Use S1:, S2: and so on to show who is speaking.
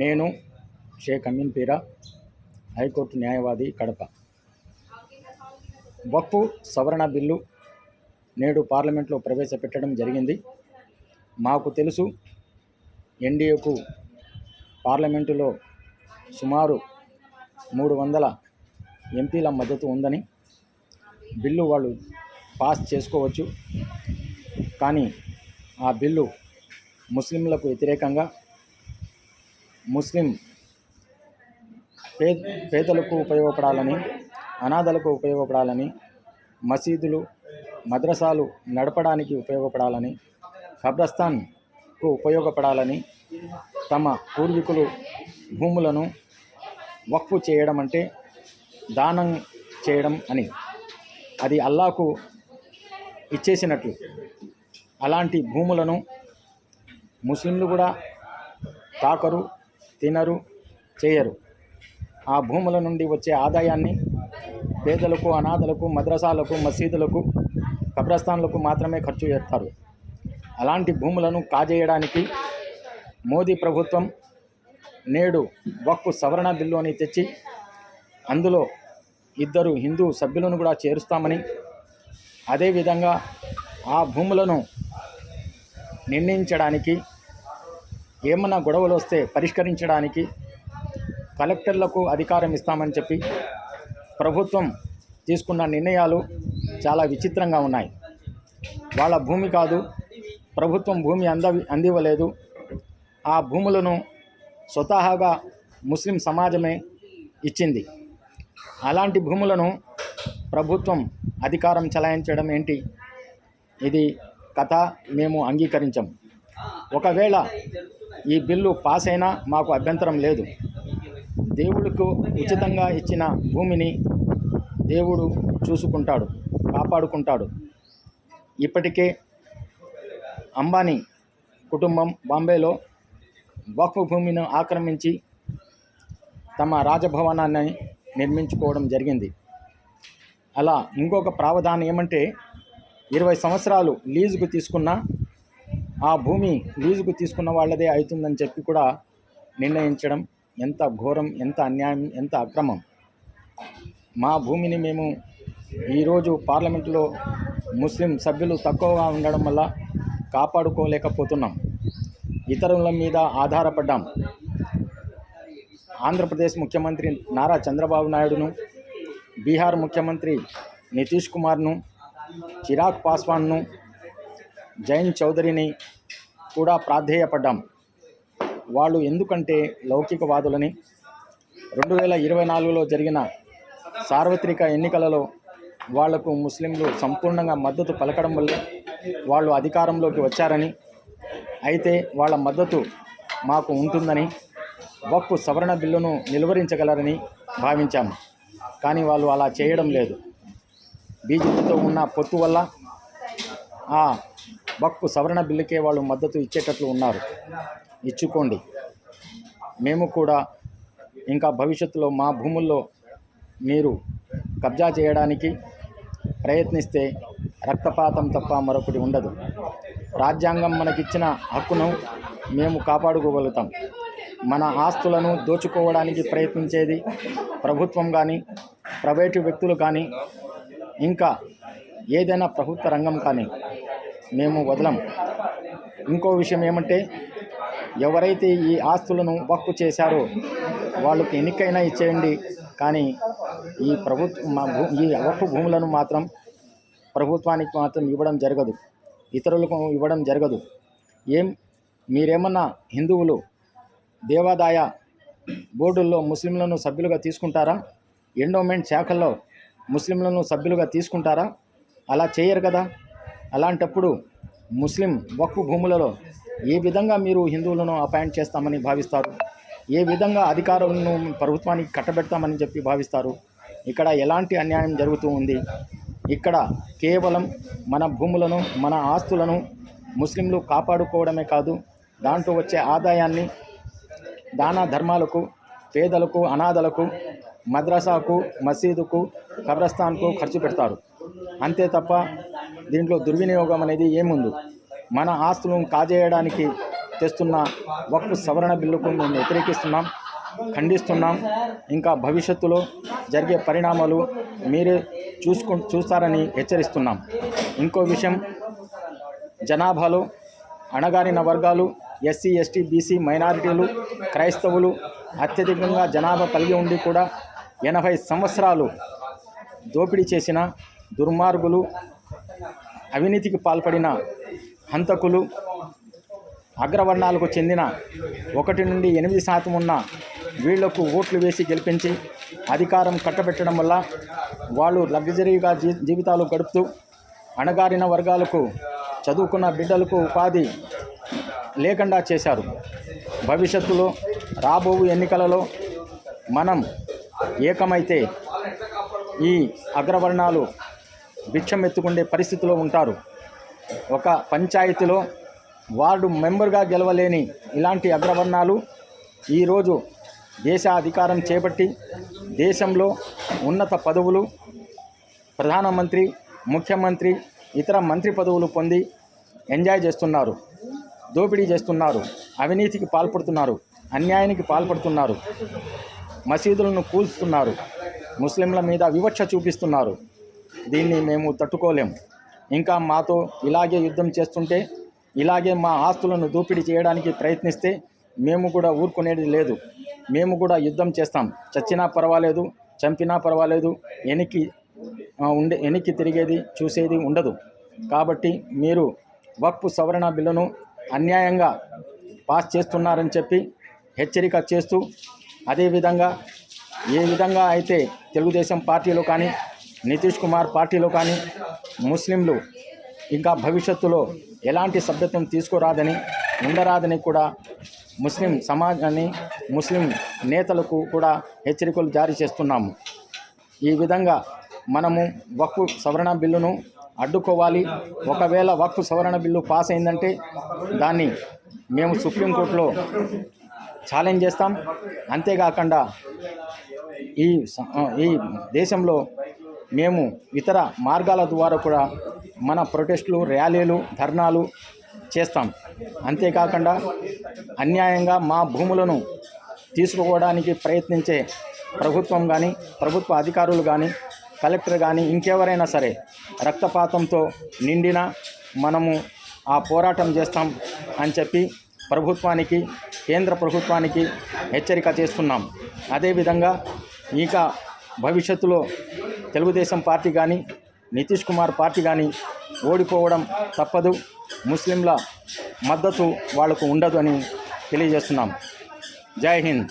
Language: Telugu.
S1: నేను షేక్ అమీన్ పీరా హైకోర్టు న్యాయవాది కడప. వక్ఫ్ సవరణ బిల్లు నేడు పార్లమెంట్లో ప్రవేశపెట్టడం జరిగింది. మాకు తెలుసు ఎన్డీఏకు పార్లమెంటులో సుమారు మూడు వందల ఎంపీల మద్దతు ఉందని బిల్లు వాళ్ళు పాస్ చేసుకోవచ్చు. కానీ ఆ బిల్లు ముస్లింలకు వ్యతిరేకంగా ముస్లిం పే పేదలకు ఉపయోగపడాలని అనాథలకు ఉపయోగపడాలని మసీదులు మద్రసాలు నడపడానికి ఉపయోగపడాలని కబ్రస్థాన్కు ఉపయోగపడాలని తమ పూర్వీకులు భూములను వక్ఫు చేయడం అంటే దానం చేయడం అని. అది అల్లాకు ఇచ్చేసినట్లు. అలాంటి భూములను ముస్లింలు కూడా తాకరు తినరు చేయరు. ఆ భూముల నుండి వచ్చే ఆదాయాన్ని పేదలకు అనాథలకు మద్రసాలకు మసీదులకు కబ్రస్థాన్లకు మాత్రమే ఖర్చు చేస్తారు. అలాంటి భూములను కాజేయడానికి మోదీ ప్రభుత్వం నేడు వక్కు సవరణ బిల్లు అని తెచ్చి అందులో ఇద్దరు హిందూ సభ్యులను కూడా చేరుస్తామని అదేవిధంగా ఆ భూములను నిర్ణయించడానికి ఏమన్నా గొడవలు వస్తే పరిష్కరించడానికి కలెక్టర్లకు అధికారం ఇస్తామని చెప్పి ప్రభుత్వం తీసుకున్న నిర్ణయాలు చాలా విచిత్రంగా ఉన్నాయి. వాళ్ళ భూమి కాదు ప్రభుత్వం భూమి అంద అందివ్వలేదు. ఆ భూములను స్వతహాగా ముస్లిం సమాజమే ఇచ్చింది. అలాంటి భూములను ప్రభుత్వం అధికారం చలాయించడం ఏంటి? ఇది కథ మేము అంగీకరించం. ఒకవేళ ఈ బిల్లు పాస్ అయినా మాకు అభ్యంతరం లేదు. దేవుడికి ఉచితంగా ఇచ్చిన భూమిని దేవుడు చూసుకుంటాడు కాపాడుకుంటాడు. ఇప్పటికే అంబానీ కుటుంబం బాంబేలో వక్ఫ్ భూమిని ఆక్రమించి తమ రాజభవనాన్ని నిర్మించుకోవడం జరిగింది. అలా ఇంకొక ప్రావధానం ఏమంటే ఇరవై సంవత్సరాలు లీజుకు తీసుకున్న ఆ భూమి లీజుకు తీసుకున్న వాళ్ళదే అవుతుందని చెప్పి కూడా నిర్ణయించడం ఎంత ఘోరం ఎంత అన్యాయం ఎంత అక్రమం. మా భూమిని మేము ఈరోజు పార్లమెంటులో ముస్లిం సభ్యులు తక్కువగా ఉండడం వల్ల కాపాడుకోలేకపోతున్నాం. ఇతరుల మీద ఆధారపడ్డాం. ఆంధ్రప్రదేశ్ ముఖ్యమంత్రి నారా చంద్రబాబు నాయుడును బీహార్ ముఖ్యమంత్రి నితీష్ కుమార్ను చిరాగ్ పాస్వాన్ను జైన్ చౌదరిని కూడా ప్రాధేయపడ్డాం. వాళ్ళు ఎందుకంటే లౌకికవాదులని రెండు వేల ఇరవై నాలుగులో జరిగిన సార్వత్రిక ఎన్నికలలో వాళ్ళకు ముస్లింలు సంపూర్ణంగా మద్దతు పలకడం వల్ల వాళ్ళు అధికారంలోకి వచ్చారని అయితే వాళ్ళ మద్దతు మాకు ఉంటుందని వక్ఫ్ సవరణ బిల్లును నిలువరించగలరని భావించాము కానీ వాళ్ళు అలా చేయడం లేదు. బీజేపీతో ఉన్న పొత్తు వల్ల ఆ వక్ఫ్ సవరణ బిల్లుకే వాళ్ళు మద్దతు ఇచ్చేటట్లు ఉన్నారు. ఇచ్చుకోండి. మేము కూడా ఇంకా భవిష్యత్తులో మా భూముల్లో మీరు కబ్జా చేయడానికి ప్రయత్నిస్తే రక్తపాతం తప్ప మరొకటి ఉండదు. రాజ్యాంగం మనకిచ్చిన హక్కును మేము కాపాడుకోగలుగుతాం. మన ఆస్తులను దోచుకోవడానికి ప్రయత్నించేది ప్రభుత్వం కానీ ప్రైవేటు వ్యక్తులు కానీ ఇంకా ఏదైనా ప్రభుత్వ రంగం కానీ మేము వదలం. ఇంకో విషయం ఏమంటే ఎవరైతే ఈ ఆస్తులను వక్కు చేశారో వాళ్ళకి ఎన్నికైనా ఇచ్చేయండి. కానీ ఈ ప్రభుత్వ ఈ వక్కు భూములను మాత్రం ప్రభుత్వానికి మాత్రం ఇవ్వడం జరగదు. ఇతరులకు ఇవ్వడం జరగదు. ఏం మీరేమన్నా హిందువులు దేవాదాయ బోర్డుల్లో ముస్లింలను సభ్యులుగా తీసుకుంటారా? ఎండోమెంట్ శాఖల్లో ముస్లింలను సభ్యులుగా తీసుకుంటారా? అలా చేయరు కదా. అలాంటప్పుడు ముస్లిం వక్ఫ్ భూములలో ఏ విధంగా మీరు హిందువులను అపాయింట్ చేస్తామని భావిస్తారు? ఏ విధంగా అధికారులను ప్రభుత్వానికి కట్టబెడతామని చెప్పి భావిస్తారు? ఇక్కడ ఎలాంటి అన్యాయం జరుగుతూ ఉంది? ఇక్కడ కేవలం మన భూములను మన ఆస్తులను ముస్లింలు కాపాడుకోవడమే కాదు దాంట్లో వచ్చే ఆదాయాన్ని దాన ధర్మాలకు పేదలకు అనాథలకు మద్రసాకు మసీదుకు కబ్రస్థాన్కు ఖర్చు పెడతారు. అంతే తప్ప దీంట్లో దుర్వినియోగం అనేది ఏముంది? మన ఆస్తులను కాజేయడానికి తెస్తున్న వక్ఫ్ సవరణ బిల్లుకు మేము వ్యతిరేకిస్తున్నాం ఖండిస్తున్నాం. ఇంకా భవిష్యత్తులో జరిగే పరిణామాలు మీరే చూసుకు చూస్తారని హెచ్చరిస్తున్నాం. ఇంకో విషయం జనాభాలో అణగారిన వర్గాలు ఎస్సీ ఎస్టీ బీసీ మైనారిటీలు క్రైస్తవులు అత్యధికంగా జనాభా కలిగి ఉండి కూడా ఎనభై సంవత్సరాలు దోపిడీ చేసిన దుర్మార్గులు అవినీతికి పాల్పడిన హంతకులు అగ్రవర్ణాలకు చెందిన ఒకటి నుండి ఎనిమిది శాతం ఉన్న వీళ్ళకు ఓట్లు వేసి గెలిపించి అధికారం కట్టబెట్టడం వల్ల వాళ్ళు లగ్జరీగా జీ జీవితాలు గడుపుతూ అణగారిన వర్గాలకు చదువుకున్న బిడ్డలకు ఉపాధి లేకుండా చేశారు. భవిష్యత్తులో రాబో ఎన్నికలలో మనం ఏకమైతే ఈ అగ్రవర్ణాలు భిక్షం ఎత్తుకుండే పరిస్థితిలో ఉంటారు. ఒక పంచాయతీలో వార్డు మెంబర్గా గెలవలేని ఇలాంటి అగ్రవర్ణాలు ఈరోజు దేశ అధికారం చేపట్టి దేశంలో ఉన్నత పదవులు ప్రధానమంత్రి ముఖ్యమంత్రి ఇతర మంత్రి పదవులు పొంది ఎంజాయ్ చేస్తున్నారు దోపిడీ చేస్తున్నారు అవినీతికి పాల్పడుతున్నారు అన్యాయానికి పాల్పడుతున్నారు మసీదులను కూల్స్తున్నారు ముస్లింల మీద వివక్ష చూపిస్తున్నారు. దీన్ని మేము తట్టుకోలేము. ఇంకా మాతో ఇలాగే యుద్ధం చేస్తుంటే ఇలాగే మా ఆస్తులను దోపిడీ చేయడానికి ప్రయత్నిస్తే మేము కూడా ఊరుకునేది లేదు. మేము కూడా యుద్ధం చేస్తాం. చచ్చినా పర్వాలేదు చంపినా పర్వాలేదు వెనక్కి ఉండే వెనక్కి తిరిగేది చూసేది ఉండదు. కాబట్టి మీరు వక్ఫ్ సవరణ బిల్లును అన్యాయంగా పాస్ చేస్తున్నారని చెప్పి హెచ్చరిక చేస్తూ అదేవిధంగా ఏ విధంగా అయితే తెలుగుదేశం పార్టీలో కానీ నితీష్ కుమార్ పార్టీలో కానీ ముస్లింలు ఇంకా భవిష్యత్తులో ఎలాంటి సభ్యత్వం తీసుకురాదని ఉండరాదని కూడా ముస్లిం సమాజాన్ని ముస్లిం నేతలకు కూడా హెచ్చరికలు జారీ చేస్తున్నాము. ఈ విధంగా మనము వక్ఫ్ సవరణ బిల్లును అడ్డుకోవాలి. ఒకవేళ వక్ఫ్ సవరణ బిల్లు పాస్ అయిందంటే దాన్ని మేము సుప్రీంకోర్టులో ఛాలెంజ్ చేస్తాం. అంతేకాకుండా ఈ స- ఈ దేశంలో మేము ఇతర మార్గాల ద్వారా కూడా మన ప్రొటెస్టులు ర్యాలీలు ధర్నాలు చేస్తాం. అంతేకాకుండా అన్యాయంగా మా భూములను తీసుకోవడానికి ప్రయత్నించే ప్రభుత్వం కానీ ప్రభుత్వ అధికారులు కానీ కలెక్టర్ కానీ ఇంకెవరైనా సరే రక్తపాతంతో నిండిన మనము ఆ పోరాటం చేస్తాం అని చెప్పి ప్రభుత్వానికి కేంద్ర ప్రభుత్వానికి హెచ్చరిక చేస్తున్నాం. అదేవిధంగా ఇక భవిష్యత్తులో తెలుగుదేశం పార్టీ కానీ నితీష్ కుమార్ పార్టీ కానీ ఓడిపోవడం తప్పదు. ముస్లింల మద్దతు వాళ్ళకు ఉండదు అని తెలియజేస్తున్నాం. జై హింద్.